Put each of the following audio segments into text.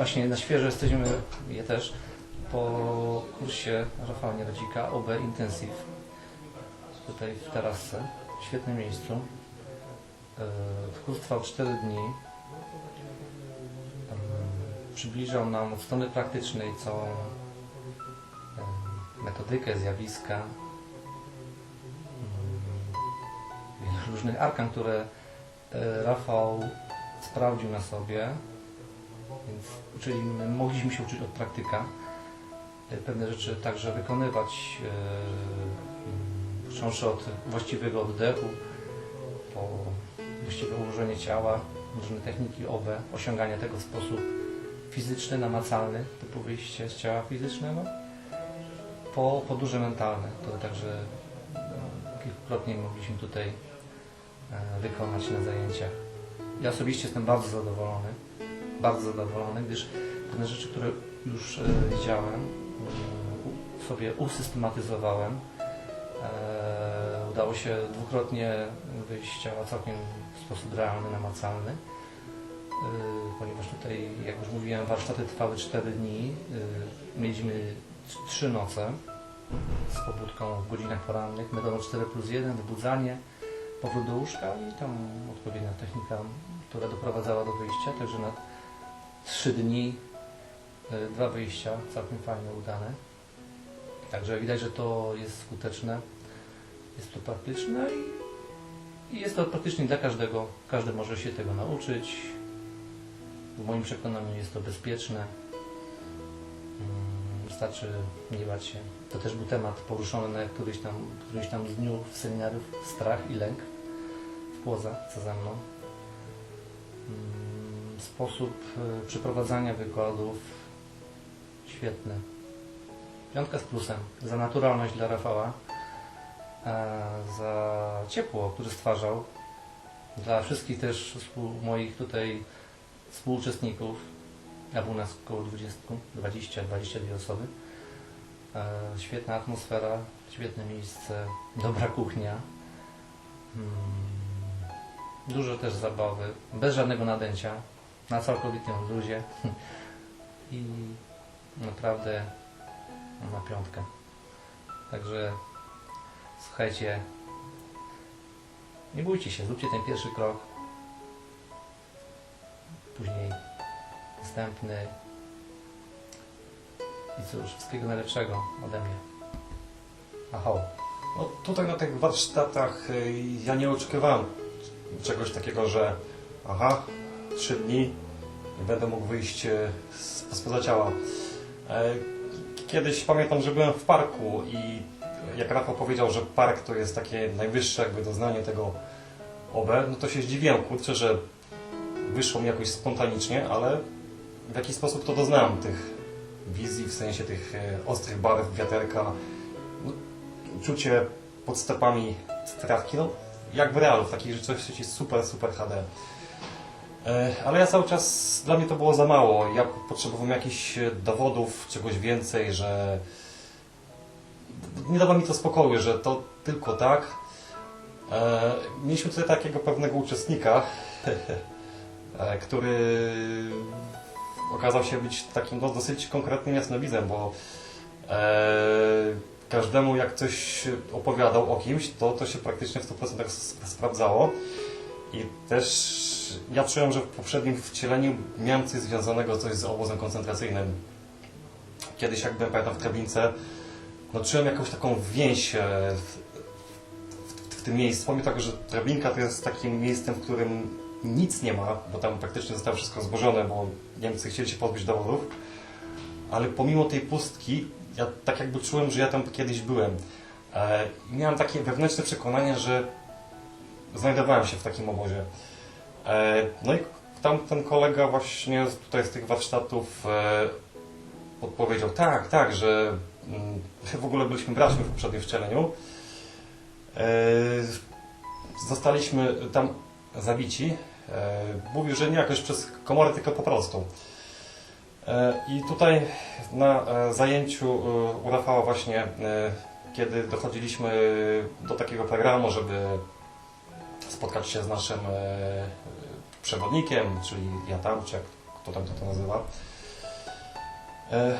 właśnie na świeżo jesteśmy, je też, po kursie Rafała Nierodzika OB Intensive. Tutaj w terasce, w świetnym miejscu. E, Kurs trwał 4 dni. Przybliżał nam od strony praktycznej całą em, metodykę, zjawiska, wiele różnych arkan, które e, Rafał sprawdził na sobie, więc czyli my mogliśmy się uczyć od praktyka e, pewne rzeczy także wykonywać, e, począwszy od właściwego oddechu, po właściwe ułożenie ciała, różne techniki OB, osiąganie tego w sposób fizyczny, namacalny, typu wyjście z ciała fizycznego, po podróże mentalne, to także e, kilkukrotnie mogliśmy tutaj e, wykonać na zajęciach. Ja osobiście jestem bardzo zadowolony, bardzo zadowolony, gdyż pewne rzeczy, które już e, widziałem, e, sobie usystematyzowałem. E, udało się dwukrotnie wyjść ciała całkiem w sposób realny, namacalny. Ponieważ tutaj, jak już mówiłem, warsztaty trwały 4 dni. Mieliśmy t- trzy noce z pobudką w godzinach porannych, metodą 4 plus 1, wybudzanie, powrót do łóżka i tam odpowiednia technika, która doprowadzała do wyjścia. Także na 3 dni, e, dwa wyjścia, całkiem fajnie udane. Także widać, że to jest skuteczne, jest to praktyczne i, i jest to praktyczne dla każdego. Każdy może się tego nauczyć. W moim przekonaniu jest to bezpieczne. Mm, Wystarczy nie bać się. To też był temat poruszony na któryś tam, którymś tam dniu seminariów strach i lęk w Płoza, co ze mną. Sposób e, przeprowadzania wykładów świetny. Piątka z plusem. Za naturalność dla Rafała, e, za ciepło, które stwarzał, dla wszystkich też moich tutaj współuczestników. Ja był nas około 20, 20, 22 osoby. E, świetna atmosfera, świetne miejsce, dobra kuchnia. Mm, dużo też zabawy, bez żadnego nadęcia, na całkowitym luzie. I naprawdę na piątkę. Także słuchajcie, nie bójcie się, zróbcie ten pierwszy krok. Później następny. I cóż, wszystkiego najlepszego ode mnie. Aho. No, tutaj na tych warsztatach y, ja nie oczekiwałem czegoś takiego, że aha, trzy dni i będę mógł wyjść spoza ciała. E, Kiedyś pamiętam, że byłem w parku i jak Rafał powiedział, że park to jest takie najwyższe jakby doznanie tego OB, no to się zdziwiłem, kurczę, że wyszło mi jakoś spontanicznie, ale w jaki sposób to doznałem tych wizji, w sensie tych e, ostrych barw, wiaterka, no, czucie pod stopami trawki, no jak w realu, w takiej rzeczywistości super, super HD. E, Ale ja cały czas, dla mnie to było za mało. Ja potrzebowałem jakichś e, dowodów, czegoś więcej, że nie dawa mi to spokoju, że to tylko tak. E, Mieliśmy tutaj takiego pewnego uczestnika, który okazał się być takim no, dosyć konkretnym jasnowidzem, bo każdemu jak coś opowiadał o kimś, to to się praktycznie w 100% s- sprawdzało. I też ja czułem, że w poprzednim wcieleniu miałem coś związanego coś z obozem koncentracyjnym. Kiedyś jak byłem pamiętam w Treblince, no czułem jakąś taką więź e, w, w, w tym miejscu. Pomimo tego, że Treblinka to jest takim miejscem, w którym nic nie ma, bo tam praktycznie zostało wszystko zbożone, bo Niemcy chcieli się pozbyć dowodów. Ale pomimo tej pustki, ja tak jakby czułem, że ja tam kiedyś byłem. E, miałem takie wewnętrzne przekonanie, że znajdowałem się w takim obozie. E, no i tam ten kolega właśnie tutaj z tych warsztatów e, odpowiedział, tak, tak, że mm, w ogóle byliśmy braćmi w poprzednim wcieleniu. E, zostaliśmy tam zabici. Mówił, że nie jakoś przez komorę, tylko po prostu. I tutaj na zajęciu u Rafała właśnie, kiedy dochodziliśmy do takiego programu, żeby spotkać się z naszym e, przewodnikiem, czyli ja tam, czy jak kto tam to, nazywa, E,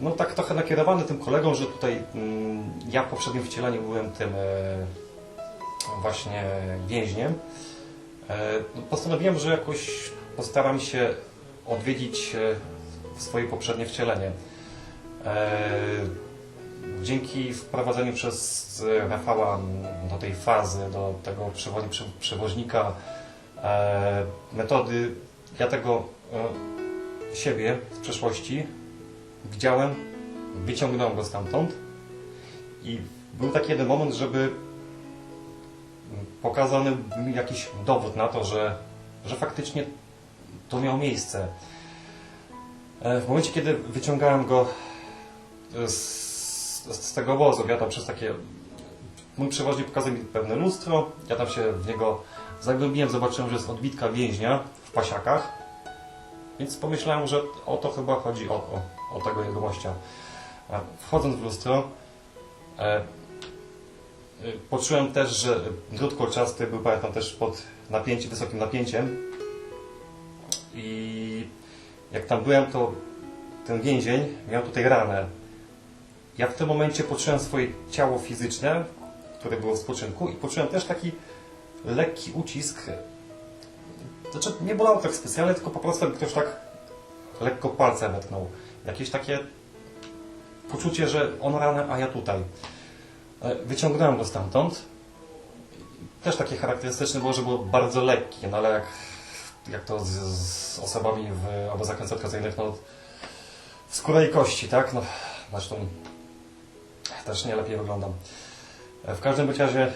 No tak trochę nakierowany tym kolegą, że tutaj mm, ja w poprzednim wcieleniu byłem tym e, właśnie więźniem. No Postanowiłem, że jakoś postaram się odwiedzić swoje poprzednie wcielenie. Dzięki wprowadzeniu przez e, Rafała do tej fazy, do tego przewo- prze- przewoźnika e, metody, ja tego e, siebie z przeszłości widziałem, wyciągnąłem go stamtąd i był taki jeden moment, żeby pokazany mi jakiś dowód na to, że, że faktycznie to miało miejsce. W momencie, kiedy wyciągałem go z, z tego obozu, ja tam przez takie... Mój przewoźnik pokazał mi pewne lustro, ja tam się w niego zagłębiłem, zobaczyłem, że jest odbitka więźnia w pasiakach, więc pomyślałem, że o to chyba chodzi o, o, o tego jegomościa. A Wchodząc w lustro, e, y, poczułem też, że drut kolczasty był pamiętam też pod napięciem, wysokim napięciem i jak tam byłem, to ten więzień miał tutaj ranę. Ja w tym momencie poczułem swoje ciało fizyczne, które było w spoczynku i poczułem też taki lekki ucisk. Znaczy nie bolało tak specjalnie, tylko po prostu ktoś tak lekko palcem wetknął. Jakieś takie poczucie, że on ranę, a ja tutaj. E, Wyciągnąłem go stamtąd. Też takie charakterystyczne było, że było bardzo lekkie, no ale jak, jak to z, z osobami w obozach koncentracyjnych, no skóra i kości, tak? No, zresztą też nie lepiej wyglądam. W każdym razie e,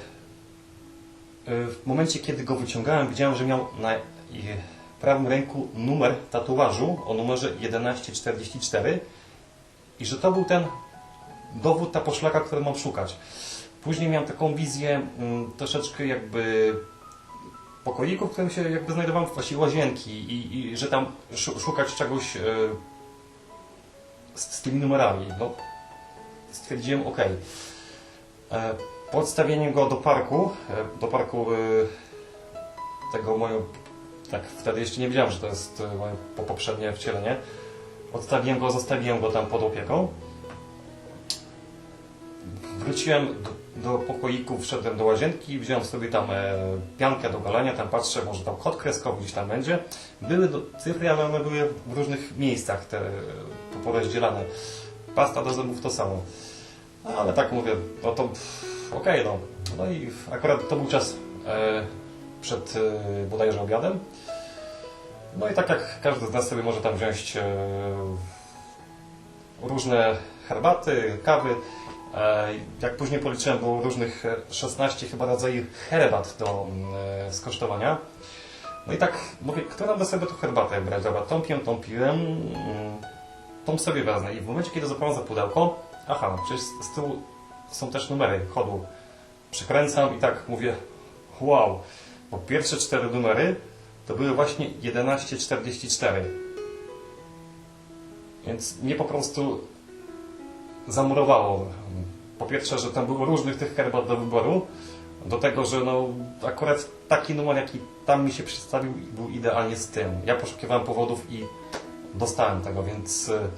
w momencie, kiedy go wyciągałem, widziałem, że miał na i- prawym ręku numer tatuażu o numerze 1144 i że to był ten dowód, ta poszlaka, który mam szukać. Później miałem taką wizję mm, troszeczkę jakby pokoiku, w którym się jakby znajdowałem właściwie łazienki i, i że tam szu- szukać czegoś e, z, z tymi numerami. No, stwierdziłem, ok. E, po go do parku, e, do parku e, tego moją, tak wtedy jeszcze nie wiedziałem, że to jest moje po- poprzednie wcielenie. Odstawiłem go, zostawiłem go tam pod opieką. Wróciłem do, do pokoiku, wszedłem do łazienki, wziąłem sobie tam e, piankę do golenia, tam patrzę, może tam kod kreskowy gdzieś tam będzie. Były do, cyfry, ale one były w różnych miejscach te, porozdzielane. Pasta do zębów to samo. No, ale tak mówię, no to okej, no. No i akurat to był czas e, przed e, bodajże obiadem. No i tak jak każdy z nas sobie może tam wziąć e, różne herbaty, kawy. E, jak później policzyłem, było różnych e, 16 chyba rodzajów herbat do e, skosztowania. No i tak mówię, którą by sobie tu herbatę brać? Dobra, tą piję, tą piłem, mm, tą sobie wezmę. I w momencie, kiedy zapałem za pudełko, aha, przecież z tyłu są też numery chodu. Przekręcam i tak mówię, wow, bo pierwsze cztery numery to były właśnie 1144. Więc mnie po prostu zamurowało. Po pierwsze, że tam było różnych tych herbat do wyboru, do tego, że no akurat taki numer, jaki tam mi się przedstawił, był idealnie z tym. Ja poszukiwałem powodów i dostałem tego, więc e,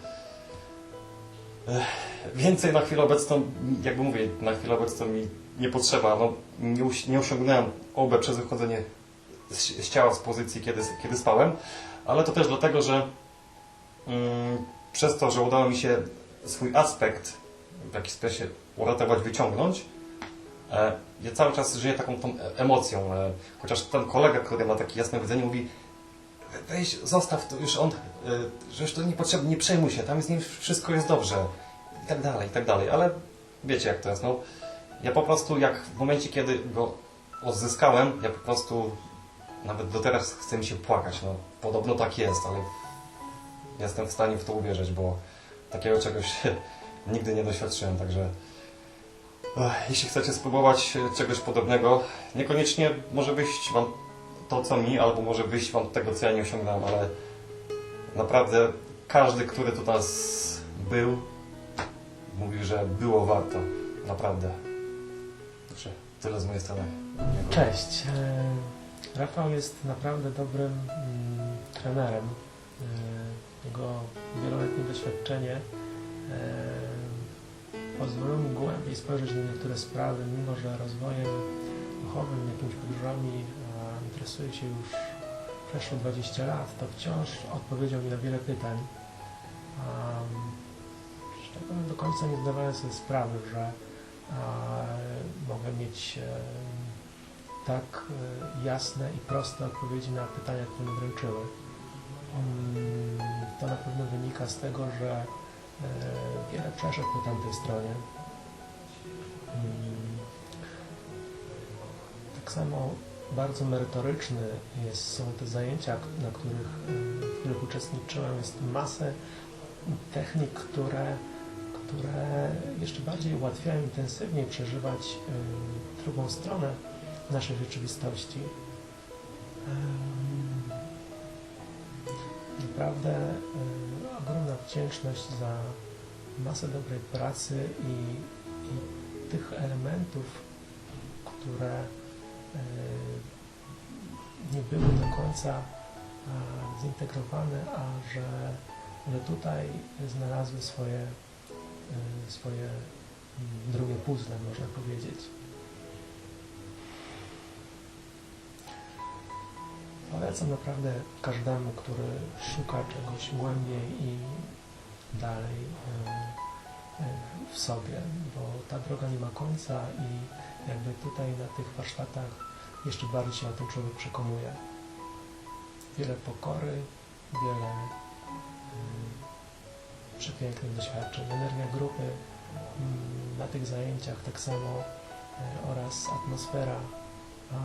e, więcej na chwilę obecną, jakby mówię, na chwilę obecną mi nie potrzeba. No, nie, nie osiągnąłem OB przez wychodzenie z, ciała z pozycji, kiedy, kiedy spałem, ale to też dlatego, że mm, przez to, że udało mi się swój aspekt w jakiś sposób uratować, wyciągnąć, e, ja cały czas żyję taką tą e- emocją. E, chociaż ten kolega, który ma takie jasne widzenie, mówi weź, zostaw to już on, e, że już to niepotrzebne, nie przejmuj się, tam z nim wszystko jest dobrze i tak dalej, i tak dalej, ale wiecie jak to jest, no. Ja po prostu jak w momencie, kiedy go odzyskałem, ja po prostu nawet do teraz chce mi się płakać, no. Podobno tak jest, ale jestem w stanie w to uwierzyć, bo takiego czegoś nigdy nie doświadczyłem, także jeśli chcecie spróbować czegoś podobnego, niekoniecznie może wyjść Wam to, co mi, albo może wyjść Wam tego, co ja nie osiągnąłem, ale naprawdę każdy, który tu nas był, mówił, że było warto. Naprawdę. Także tyle z mojej strony. Cześć. E, Rafał jest naprawdę dobrym mm, trenerem. E, jego wieloletnie doświadczenie e, pozwoliło mi głębiej spojrzeć na niektóre sprawy, mimo że rozwojem duchowym, jakimiś podróżami a interesuję się już przeszło 20 lat, to wciąż odpowiedział mi na wiele pytań. Um, z czego do końca nie zdawałem sobie sprawy, że e, mogę mieć e, tak e, jasne i proste odpowiedzi na pytania, które mnie dręczyły. Mm, To na pewno wynika z tego, że wiele przeszedł po tamtej stronie. Tak samo bardzo merytoryczny jest, są te zajęcia, na których, w których uczestniczyłem. Jest masę technik, które, które jeszcze bardziej ułatwiają intensywniej przeżywać e, drugą stronę naszej rzeczywistości. Naprawdę e, ogromna wdzięczność za masę dobrej pracy i, i tych elementów, które były do końca a, zintegrowane, a że, tutaj znalazły swoje, e, swoje mm, drugie puzzle, można powiedzieć. Polecam naprawdę każdemu, który szuka czegoś głębiej i dalej e, e, w sobie, bo ta droga nie ma końca i jakby tutaj na tych warsztatach jeszcze bardziej się o tym człowiek przekonuje. Wiele pokory, wiele mm, przepięknych doświadczeń, energia grupy mm, na tych zajęciach tak samo e, oraz atmosfera a,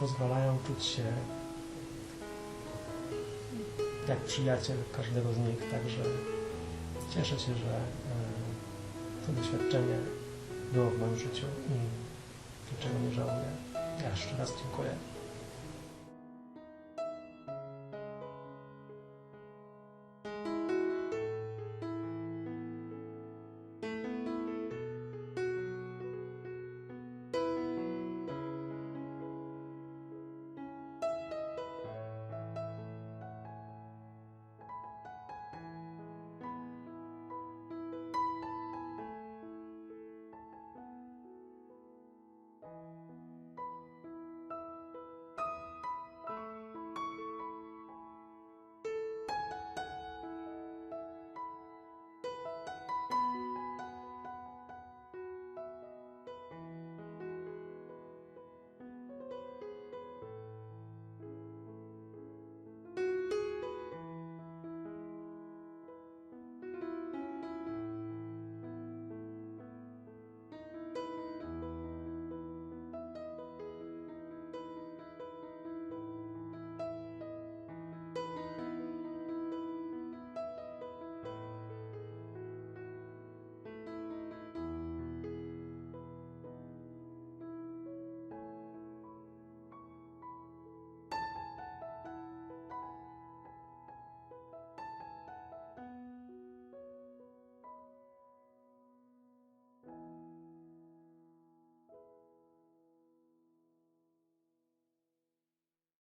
pozwalają czuć się jak przyjaciel każdego z nich, także cieszę się, że e, to doświadczenie było w moim życiu i niczego nie żałuję. Jeszcze raz dziękuję.